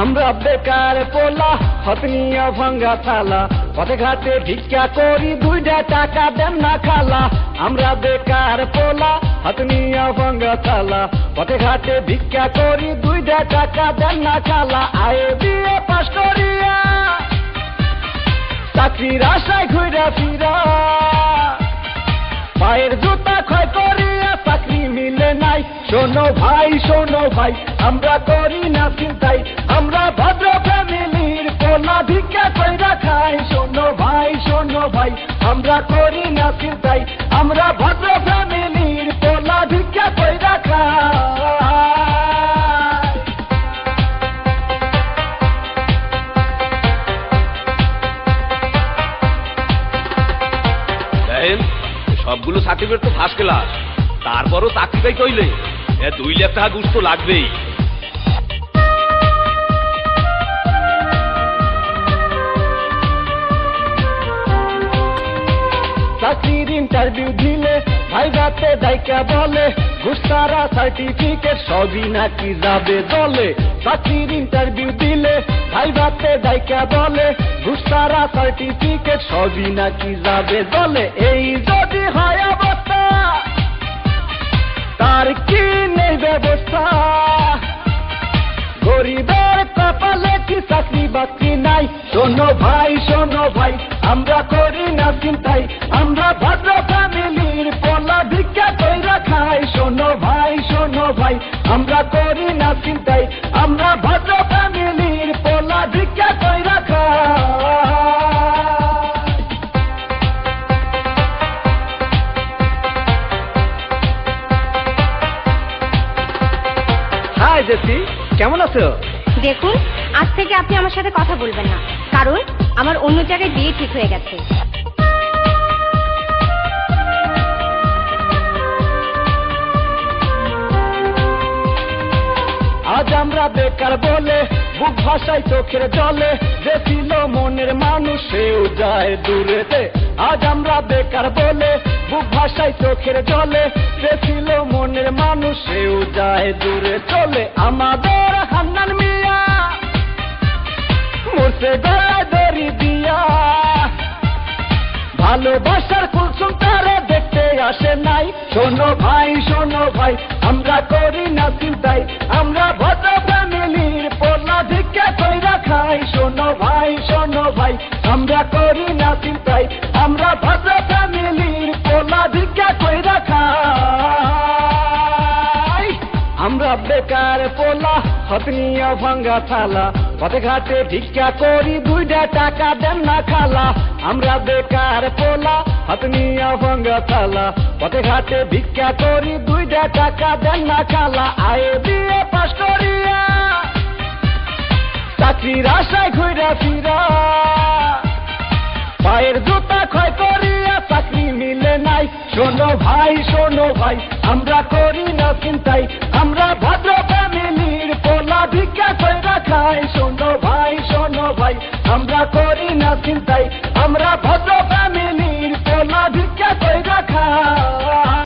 আমরা বেকার পোলা হতনিয়া ভাঙ্গা থালা। পথে ঘাটে ভিক্ষা করি, দুইটা টাকা দেন না খালা। আমরা বেকার পোলা হতনিয়া ভাঙ্গা থালা। পথে ঘাটে ভিক্ষা করি, দুইটা টাকা দেন না খালা। আয়ে বিয়ে পাশ করিয়া চাকরির আশায় ঘুরা ফিরা। পায়ের জুতা ক্ষয় নাই শোনো ভাই শোনো ভাই, আমরা করি না চিন্তাই আমরা ভদ্র ফ্যামিলির পোলা ভিক্ষা কইরা খাই। শোনো ভাই শোনো ভাই, আমরা করি না চিন্তাই আমরা ভদ্র ফ্যামিলির পোলা ভিক্ষা কইরা খাই। সবগুলো সার্টিফিকেট তো ফার্স্ট ক্লাস তারপরও চাকরি পাই কইলে দুই লাখ টাকা ঘুষ তো লাগবেই। চাকরির ইন্টারভিউ দিলে ভাই রাতে দায়িকা বলে ঘুষতারা সার্টিফিকেট সবই নাকি যাবে দলে। চাকরির ইন্টারভিউ দিলে ভাই দায়িকা বলে সার্টিফিকেট সবই নাকি যাবে দলে। এই যদি হয় অবস্থা তার কি নেই ব্যবস্থা? গরিবের কপালে কি চাকরি বাকরি নাই? শোনো ভাই শোনো ভাই, আমরা করি না চিন্তাই আমরা ভদ্র ফ্যামিলির পোলা ভিক্ষা কইরা খাই। শোনো ভাই শোনো ভাই, আমরা করি না চিন্তাই আমরা জেসি কেমন আছো? দেখুন আজ থেকে আপনি আমার সাথে কথা বলবেন না। কারণ আমার অন্য জায়গায় বিয়ে ঠিক হয়ে গেছে। আজ আমরা বেকার বলে বুক ভাষায় চোখের জলে। যে ছিল মনের মানুষ যায় দূরেতে। আজ আমরা বেকার বলে বুক ভাষায় চোখের জলে। যে ছিল মানুষ সেও যায় দূরে চলে আমাদের হান্নান মিয়া। মরছে গলায় দড়ি দিয়া। ভালোবাসার কুলসুম তারা দেখতে আসে নাই। শোনো ভাই শোনো ভাই, আমরা করি না চিন্তাই আমরা ভদ্র ফ্যামিলির পোলা ভিক্ষা কইরা খাই। শোনো ভাই শোনো ভাই, আমরা করি না পোলা হতনিয়া ভাঙ্গা থালা, পথে ঘাটে ভিক্ষা করি দুইটা টাকা দেন না খালা। আমরা বেকার পোলা হতনিয়া ভাঙ্গা থালা, পথে ঘাটে ভিক্ষা করি দুইটা টাকা দেন না খালা। আয়ে বিয়ে পাশ করিয়া, চাকরির আশায় ঘুরা ফিরা। পায়ের জুতা ক্ষয় করিয়া চাকরি মিলে নাই শোনো ভাই শোনো ভাই, আমরা করি না চিন্তাই আমরা ভদ্র ফ্যামিলির পোলা ভিক্ষা কইরা খাই। শোনো ভাই শোনো ভাই, আমরা করি না চিন্তাই আমরা ভদ্র ফ্যামিলির পোলা ভিক্ষা কইরা খাই।